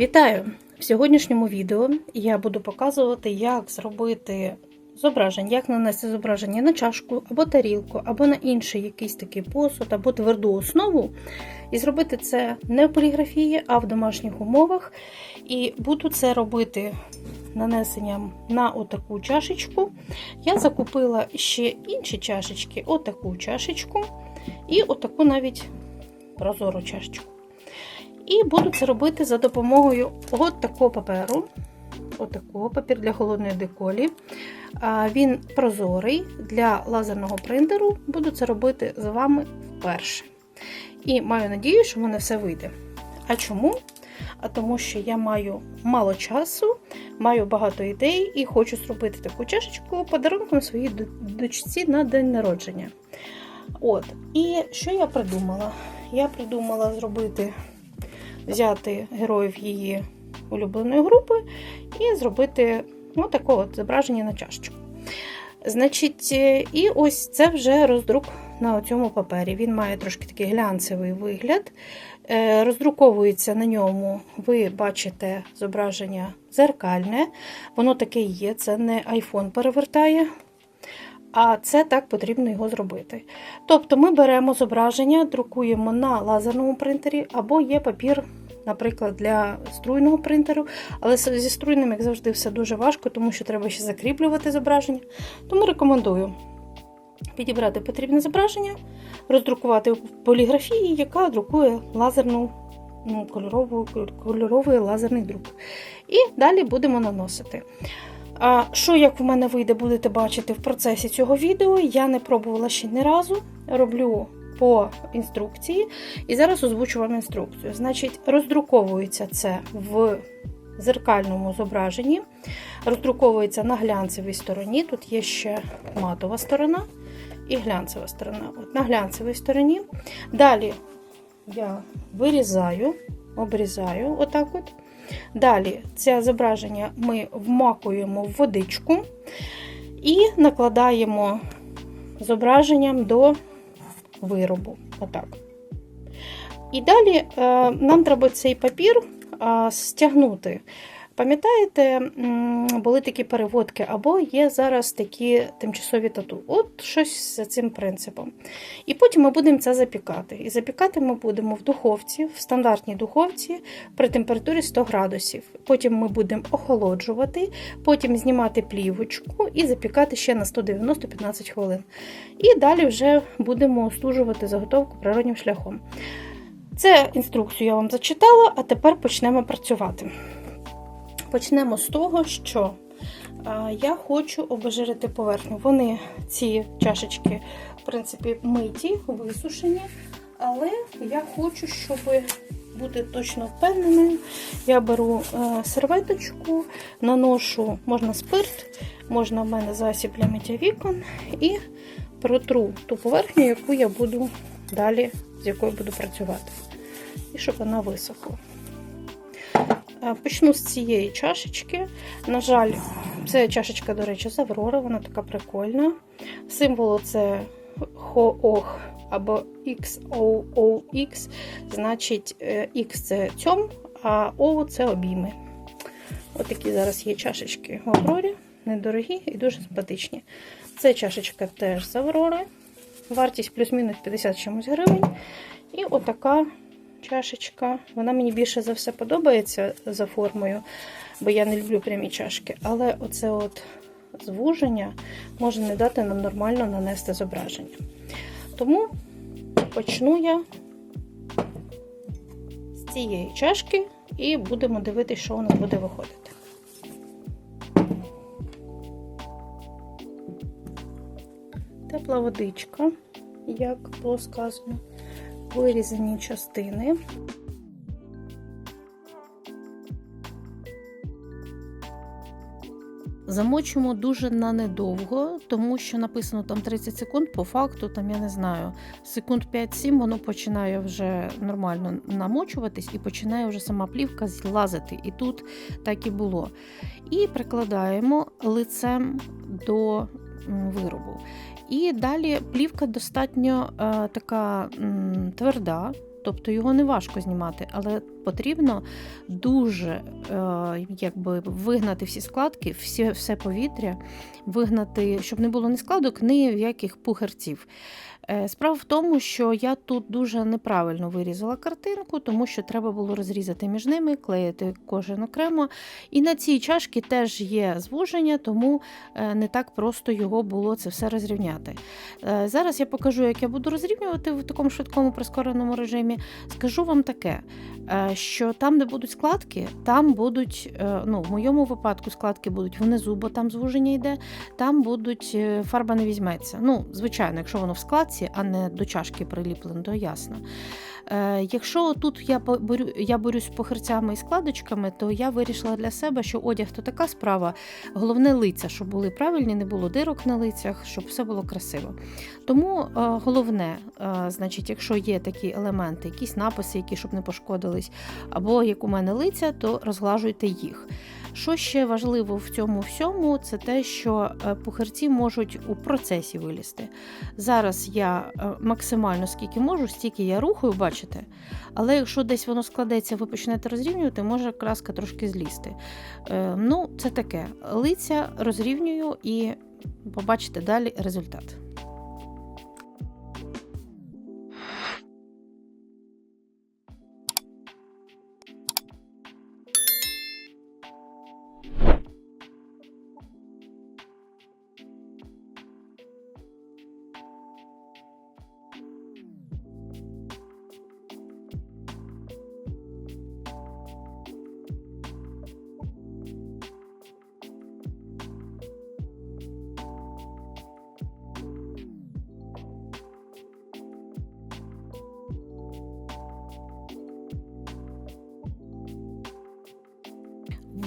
Вітаю! В сьогоднішньому відео я буду показувати, як зробити зображення, як нанести зображення на чашку або тарілку, або на інший якийсь такий посуд, або тверду основу. І зробити це не в поліграфії, а в домашніх умовах. І буду це робити нанесенням на отаку чашечку. Я закупила ще інші чашечки, отаку чашечку, і отаку навіть прозору чашечку. І буду це робити за допомогою от такого паперу. От такого папір для холодної деколі. Він прозорий для лазерного принтеру. Буду це робити з вами вперше. І маю надію, що в мене все вийде. А чому? А тому що я маю мало часу, маю багато ідей і хочу зробити таку чашечку подарунком своїй дочці на день народження. От, І що я придумала? Я придумала зробити взяти героїв її улюбленої групи і зробити ну, таке от зображення на чашечку. Значить, і ось це вже роздрук на цьому папері. Він має трошки такий глянцевий вигляд. Роздруковується на ньому, ви бачите зображення зеркальне. Воно таке є, це не iPhone перевертає. А це так потрібно його зробити. Тобто ми беремо зображення, друкуємо на лазерному принтері, або є папір, наприклад, для струйного принтеру. Але зі струйним, як завжди, все дуже важко, тому що треба ще закріплювати зображення. Тому рекомендую підібрати потрібне зображення, роздрукувати в поліграфії, яка друкує лазерну, ну, кольорову, кольоровий лазерний друк. І далі будемо наносити. А що, як в мене вийде, будете бачити в процесі цього відео, я не пробувала ще ні разу. Роблю по інструкції. І зараз озвучу вам інструкцію. Значить, роздруковується це в зеркальному зображенні, роздруковується на глянцевій стороні. Тут є ще матова сторона і глянцева сторона. От На глянцевій стороні. Далі я вирізаю, обрізаю, отак от. Далі це зображення ми вмакуємо в водичку і накладаємо зображенням до виробу. Отак. І далі е, нам треба цей папір е, стягнути. Пам'ятаєте, були такі переводки, або є зараз такі тимчасові тату. От щось за цим принципом. І потім ми будемо це запікати. І запікати ми будемо в духовці, в стандартній духовці при температурі 100 градусів. Потім ми будемо охолоджувати, потім знімати плівочку і запікати ще на 190-15 хвилин. І далі вже будемо остужувати заготовку природнім шляхом. Це інструкцію я вам зачитала, а тепер почнемо працювати. Почнемо з того, що я хочу обезжирити поверхню. Вони, ці чашечки, в принципі, миті, висушені, але я хочу, щоб бути точно впевненою, я беру серветочку, наношу, можна спирт, можна в мене засіб для миття вікон, і протру ту поверхню, яку я буду далі, з якою буду працювати. І щоб вона висохла. Е, почну з цієї чашечки. На жаль, це чашечка, до речі, з Аврори, вона така прикольна. Символ це ХООХ або XOOX, значить X це цьом, а O це обійми. Ось такі зараз є чашечки в Аврорі, недорогі і дуже симпатичні. Це чашечка теж з Аврори. Вартість плюс-мінус 50 чимось гривень. І отака чашечка. Вона мені більше за все подобається за формою, бо я не люблю прямі чашки. Але оце от звуження може не дати нам нормально нанести зображення. Тому почну я з цієї чашки і будемо дивитися, що у нас буде виходити. Тепла водичка, як було сказано вирізані частини. Замочимо дуже на недовго, тому що написано там 30 секунд, по факту, там я не знаю, секунд 5-7 воно починає вже нормально намочуватись і починає вже сама плівка злазити. І тут так і було. І прикладаємо лицем до виробу. І далі плівка достатньо е, така тверда, тобто його не важко знімати, але потрібно дуже е, якби вигнати всі складки, всі, все повітря, вигнати, щоб не було ні складок, ні в яких пухарців. Е, Справа в тому, що я тут дуже неправильно вирізала картинку, тому що треба було розрізати між ними, клеїти кожен окремо. І на цій чашці теж є звуження, тому е, не так просто його було це все розрівняти. Е, Зараз я покажу, як я буду розрівнювати в такому швидкому прискореному режимі. Скажу вам таке, що там, де будуть складки, там будуть, ну, в моєму випадку складки будуть внизу, бо там звуження йде, там будуть фарба не візьметься. Ну, звичайно, якщо воно в складці, а не до чашки приліплено, то ясно. Е, Якщо тут я борю, я борюсь з похирцями і складочками, то я вирішила для себе, що одяг то така справа. Головне лиця, щоб були правильні, не було дирок на лицях, щоб все було красиво. Тому е, головне, е, значить, якщо є такі елементи, якісь написи, які щоб не пошкодились, або як у мене лиця, то розглажуйте їх. Що ще важливо в цьому всьому, це те, що е, пухарці можуть у процесі вилізти. Зараз я е, максимально скільки можу, стільки я рухаю, бачите. Але якщо десь воно складеться, ви почнете розрівнювати, може краска трошки злізти. Е, Ну, це таке. Лиця розрівнюю і побачите далі результат.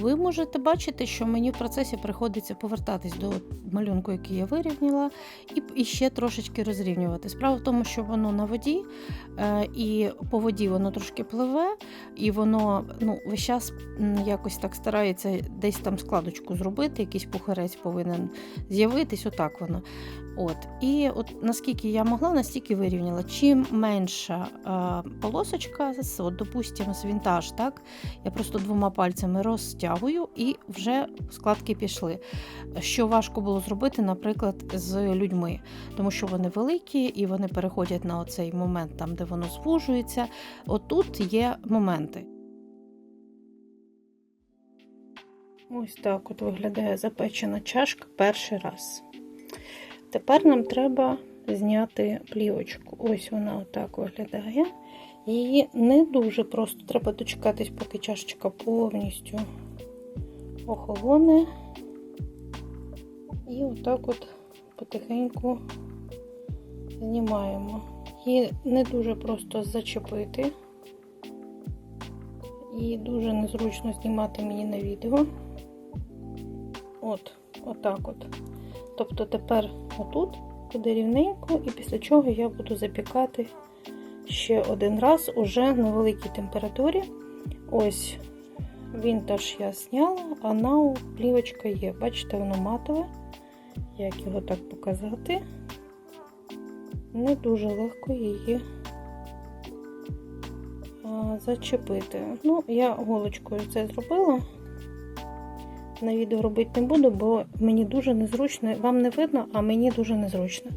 Ви можете бачити, що мені в процесі приходиться повертатись до малюнку, який я вирівняла, і, ще трошечки розрівнювати. Справа в тому, що воно на воді, е, і по воді воно трошки пливе, і воно ну, весь час якось так старається десь там складочку зробити, якийсь пухарець повинен з'явитись, отак воно. От. І от наскільки я могла, настільки вирівняла. Чим менша е, полосочка, от, допустимо, з вінтаж, так, я просто двома пальцями розтягую і вже складки пішли. Що важко було зробити, наприклад, з людьми, тому що вони великі і вони переходять на оцей момент, там, де воно звужується. Отут є моменти. Ось так от виглядає запечена чашка перший раз. Тепер нам треба зняти плівочку. Ось вона отак виглядає. Її не дуже просто треба дочекатись, поки чашечка повністю охолоне. І отак от потихеньку знімаємо. Її не дуже просто зачепити. І дуже незручно знімати мені на відео. От, отак от. Тобто тепер отут буде рівненько, і після чого я буду запікати ще один раз уже на великій температурі. Ось вінтаж я зняла, а нау плівочка є. Бачите, воно матове. Як його так показати? Не дуже легко її зачепити. Ну, я голочкою це зробила. На відео робити не буду, бо мені дуже незручно. Вам не видно, а мені дуже незручно.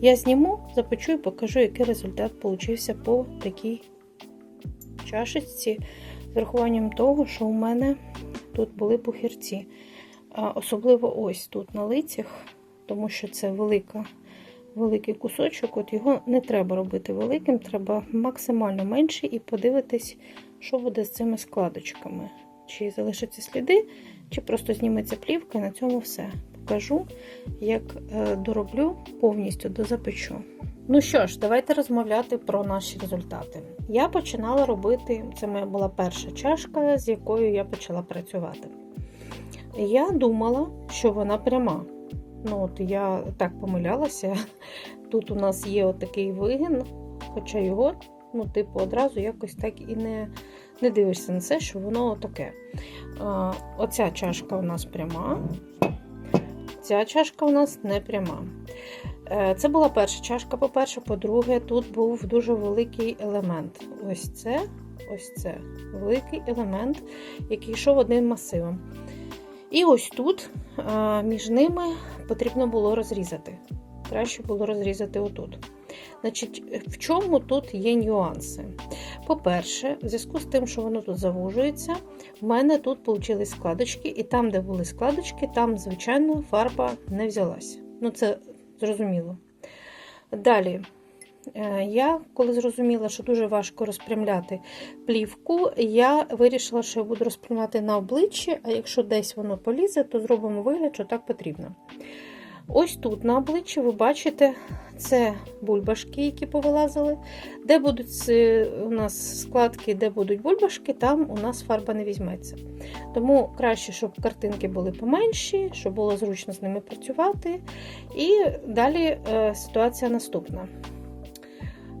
Я зніму, запечу і покажу, який результат получився по такій чашечці. З урахуванням того, що у мене тут були пухірці. Особливо ось тут на лицях, тому що це велика, великий кусочок. От його не треба робити великим, треба максимально менший і подивитись, що буде з цими складочками. Чи залишаться сліди, чи просто зніметься плівка, і на цьому все. Покажу, як е, дороблю повністю дозапечу. Ну що ж, давайте розмовляти про наші результати. Я починала робити, це моя була перша чашка, з якою я почала працювати. Я думала, що вона пряма. Ну, от Я так помилялася. Тут у нас є отакий вигін, хоча його, ну, типу, одразу якось так і не не дивишся на це, що воно таке. Оця чашка у нас пряма, ця чашка у нас не пряма. Е, Це була перша чашка, по-перше. По-друге, тут був дуже великий елемент. Ось це, ось це великий елемент, який йшов одним масивом. І ось тут е, між ними потрібно було розрізати. Краще було розрізати отут. Значить, в чому тут є нюанси? По-перше, в зв'язку з тим, що воно тут завужується, в мене тут вийшли складочки, і там, де були складочки, там, звичайно, фарба не взялася. Ну, це зрозуміло. Далі, е, я коли зрозуміла, що дуже важко розпрямляти плівку, я вирішила, що я буду розпрямляти на обличчі, а якщо десь воно полізе, то зробимо вигляд, що так потрібно. Ось тут на обличчі ви бачите, це бульбашки, які повилазили. Де будуть у нас складки, де будуть бульбашки, там у нас фарба не візьметься. Тому краще, щоб картинки були поменші, щоб було зручно з ними працювати. І далі е, ситуація наступна.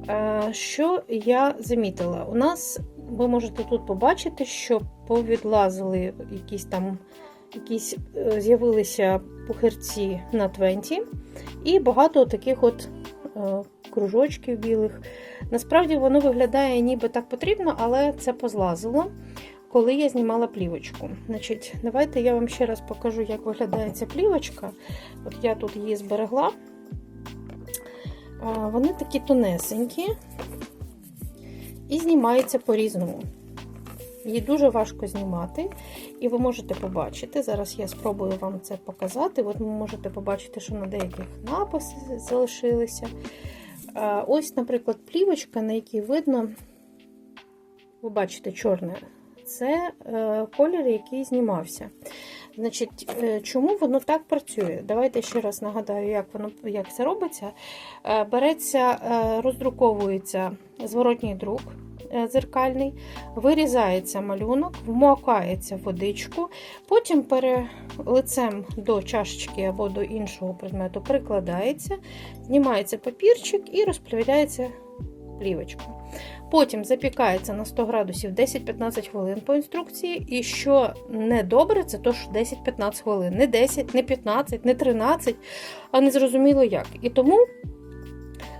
Е, Що я замітила? У нас, ви можете тут побачити, що повідлазили якісь там якісь е, з'явилися пухирці на твенті, і багато таких от е, кружочків білих. Насправді воно виглядає ніби так потрібно, але це позлазило, коли я знімала плівочку. Значить, Давайте я вам ще раз покажу, як виглядає ця плівочка. От я тут її зберегла. Вони такі тонесенькі і знімаються по-різному. Її дуже важко знімати, і ви можете побачити. Зараз я спробую вам це показати. От ви можете побачити, що на деяких написи залишилися. Ось, наприклад, плівочка, на якій видно, ви бачите, чорне. Це е, колір, який знімався. Значить, е, Чому воно так працює? Давайте ще раз нагадаю, як воно як це робиться. Е, береться, е, роздруковується зворотній друк е, дзеркальний, вирізається малюнок, вмокається водичку, потім пере, лицем до чашечки або до іншого предмету прикладається, знімається папірчик і розплавляється плівочка. Потім запікається на 100 градусів 10-15 хвилин по інструкції. І що не добре, це то, що 10-15 хвилин. Не 10, не 15, не 13, а не зрозуміло як. І тому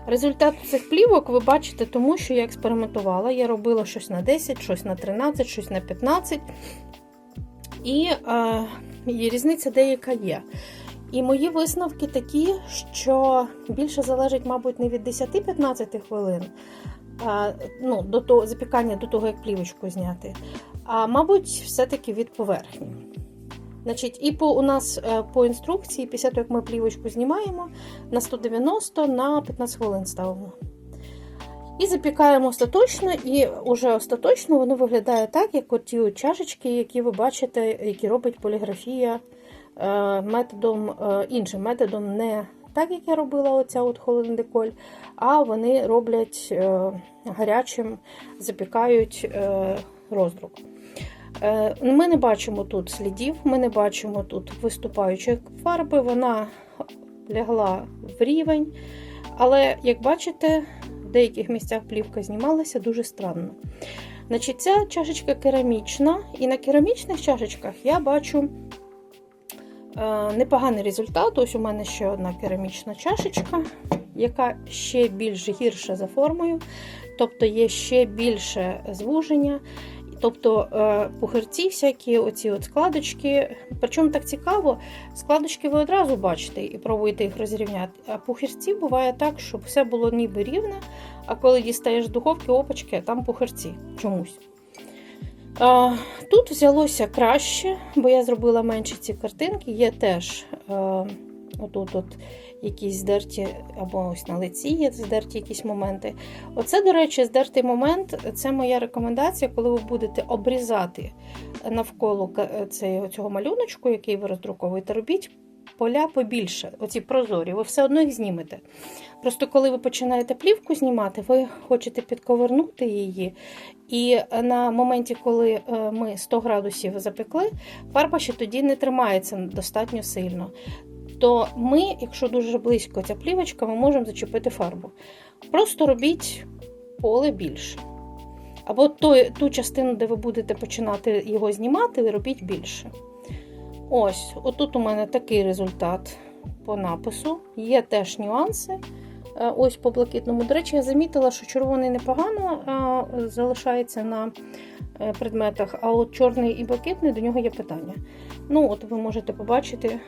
результат цих плівок ви бачите, тому що я експериментувала. Я робила щось на 10, щось на 13, щось на 15. І, е, різниця деяка є. І мої висновки такі, що більше залежить, мабуть, не від 10-15 хвилин, а, ну, до того, запікання до того, як плівочку зняти, а мабуть, все-таки від поверхні. Значить, І по, у нас е, по інструкції, після того, як ми плівочку знімаємо, на 190 на 15 хвилин ставимо. І запікаємо остаточно, і вже остаточно воно виглядає так, як ті чашечки, які ви бачите, які робить поліграфія е, методом, е, іншим методом, не так, як я робила оця от холодний деколь, а вони роблять гарячим, запікають роздрук. Е, Ми не бачимо тут слідів, ми не бачимо тут виступаючої фарби, вона лягла в рівень. Але, як бачите, в деяких місцях плівка знімалася дуже странно. Значить, Ця чашечка керамічна, і на керамічних чашечках я бачу е, непоганий результат. Ось у мене ще одна керамічна чашечка, яка ще більш гірша за формою, тобто є ще більше звуження. Тобто е, пухирці, всякі оці от складочки. Причому так цікаво, складочки ви одразу бачите і пробуєте їх розрівняти. А пухирці буває так, щоб все було ніби рівне, а коли дістаєш духовки опачки, там пухирці чомусь. Тут взялося краще, бо я зробила менші ці картинки. Є теж е, отут от якісь здерті, або ось на лиці є здерті якісь моменти. Оце, до речі, здертий момент це моя рекомендація, коли ви будете обрізати навколо цього малюночку, який ви роздруковуєте, робіть поля побільше, оці прозорі, ви все одно їх знімете. Просто коли ви починаєте плівку знімати, ви хочете підковернути її. І на моменті, коли ми 100 градусів запекли, фарба ще тоді не тримається достатньо сильно то ми, якщо дуже близько ця плівочка, ми можемо зачепити фарбу. Просто робіть поле більше. Або ту, ту частину, де ви будете починати його знімати, робіть більше. Ось, отут у мене такий результат по напису. Є теж нюанси. Е, Ось по блакитному. До речі, я замітила, що червоний непогано а, залишається на е, предметах, а от чорний і блакитний до нього є питання. Ну, от ви можете побачити,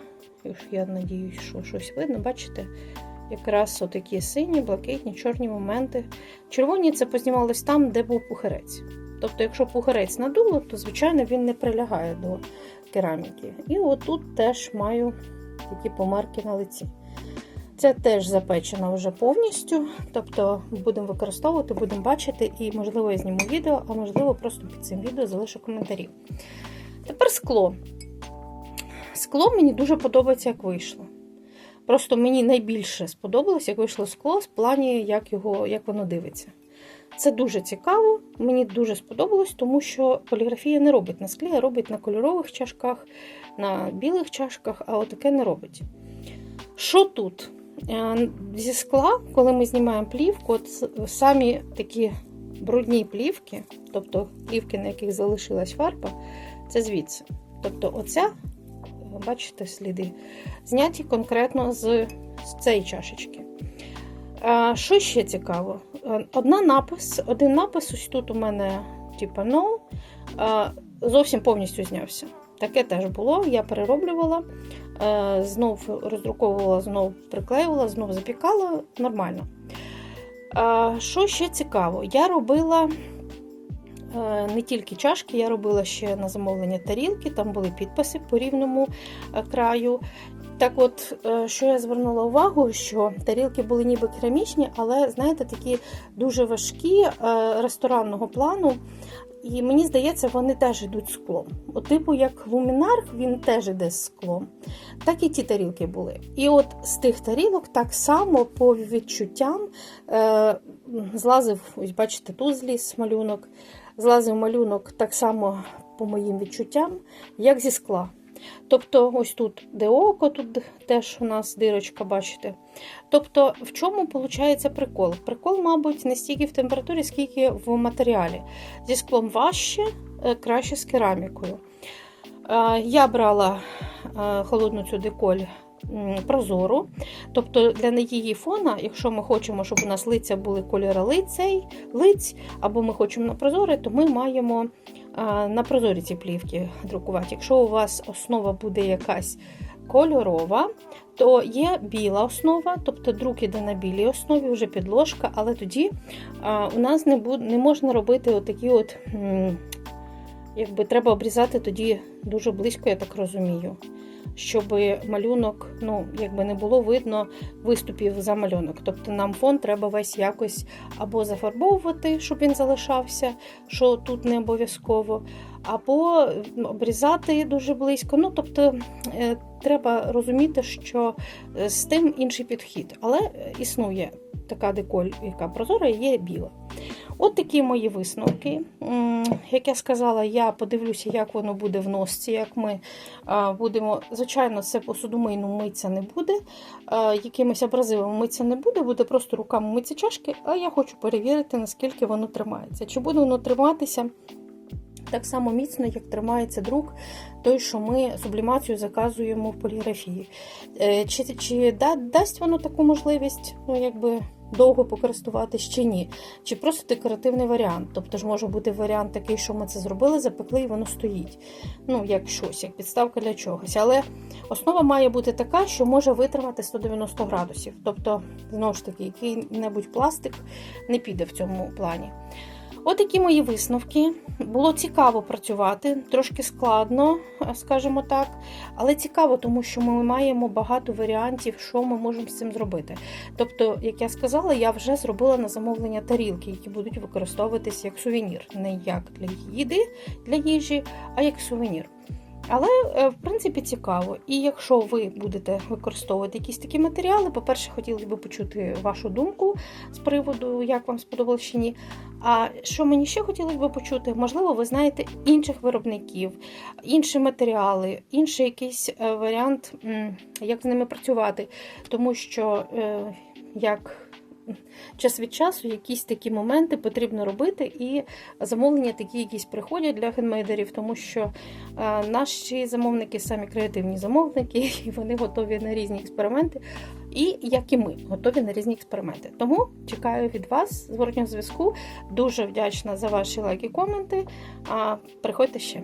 я надіюсь, що щось видно, бачите, якраз отакі сині, блакитні, чорні моменти. Червоні це познімалось там, де був пухирець. Тобто, якщо пухирець надуло, то звичайно він не прилягає до кераміки. І отут теж маю такі помарки на лиці. Це теж запечено вже повністю. Тобто будемо використовувати, будемо бачити, і, можливо, я зніму відео, а можливо, просто під цим відео залишу коментарі. Тепер скло. Скло мені дуже подобається, як вийшло. Просто мені найбільше сподобалось, як вийшло скло, в плані, як, його, як воно дивиться. Це дуже цікаво, мені дуже сподобалось, тому що поліграфія не робить на склі, а робить на кольорових чашках, на білих чашках, а отаке не робить. Що тут? Е, Зі скла, коли ми знімаємо плівку, от самі такі брудні плівки, тобто плівки, на яких залишилась фарба, це звідси. Тобто, оця, бачите, сліди, зняті конкретно з, цієї чашечки. Що ще цікаво? Е, Одна напис, один напис, ось тут у мене, типа no, зовсім повністю знявся. Таке теж було, я перероблювала, е, знов роздруковувала, знов приклеювала, знов запікала нормально. Що ще цікаво? Я робила не тільки чашки, я робила ще на замовлення тарілки, там були підписи по рівному е, краю. Так от, е, що я звернула увагу, що тарілки були ніби керамічні, але, знаєте, такі дуже важкі е, ресторанного плану. І мені здається, вони теж йдуть склом. От, типу, як лумінар, він теж іде склом. Так і ті тарілки були. І от з тих тарілок так само по відчуттям е, злазив, ось бачите, тут зліз малюнок, злазив малюнок так само по моїм відчуттям, як зі скла. Тобто, ось тут де око, тут теж у нас дирочка, бачите. Тобто, в чому виходить прикол? Прикол, мабуть, не стільки в температурі, скільки в матеріалі. Зі склом важче, е, краще з керамікою. Е, Я брала е, холодну цю деколь прозору. Тобто для її фона, якщо ми хочемо, щоб у нас лиця були кольору лицей, лиць, або ми хочемо на прозоре, то ми маємо на прозорі ці плівки друкувати. Якщо у вас основа буде якась кольорова, то є біла основа, тобто друк іде на білій основі, вже підложка, але тоді у нас не буде, не можна робити отакі от, якби треба обрізати тоді дуже близько, я так розумію. Щоб малюнок, ну, якби не було видно виступів за малюнок. Тобто нам фон треба весь якось або зафарбовувати, щоб він залишався, що тут не обов'язково, або обрізати дуже близько. Ну, тобто е, треба розуміти, що е, з тим інший підхід. Але е, існує така деколь, яка прозора, є біла. От такі мої висновки. Як я сказала, я подивлюся, як воно буде в носці, як ми будемо. Звичайно, це посудомийну митися не буде, а, якимось абразивом митися не буде, буде просто руками митися чашки, а я хочу перевірити, наскільки воно тримається. Чи буде воно триматися так само міцно, як тримається друк, той, що ми сублімацію заказуємо в поліграфії. Е, Чи, чи да, дасть воно таку можливість, ну, якби. Довго покористуватись чи ні, чи просто декоративний варіант. Тобто ж може бути варіант такий, що ми це зробили, запекли і воно стоїть. Ну, як щось, як підставка для чогось. Але основа має бути така, що може витримати 190 градусів. Тобто, знову ж таки, який-небудь пластик не піде в цьому плані. Отакі мої висновки. Було цікаво працювати, трошки складно, скажімо так, але цікаво, тому що ми маємо багато варіантів, що ми можемо з цим зробити. Тобто, як я сказала, я вже зробила на замовлення тарілки, які будуть використовуватися як сувенір, не як для їди, для їжі, а як сувенір. Але, е, в принципі, цікаво. І якщо ви будете використовувати якісь такі матеріали, по-перше, хотілося б почути вашу думку з приводу, як вам сподобалось чи ні. А що мені ще хотілося б почути, можливо, ви знаєте інших виробників, інші матеріали, інший якийсь е, варіант, як з ними працювати. Тому що, е, як час від часу якісь такі моменти потрібно робити, і замовлення такі якісь приходять для хендмейдерів, тому що е, наші замовники самі креативні замовники, і вони готові на різні експерименти. І як і ми, готові на різні експерименти. Тому чекаю від вас зворотнього зв'язку. Дуже вдячна за ваші лайки, коменти. Приходьте ще.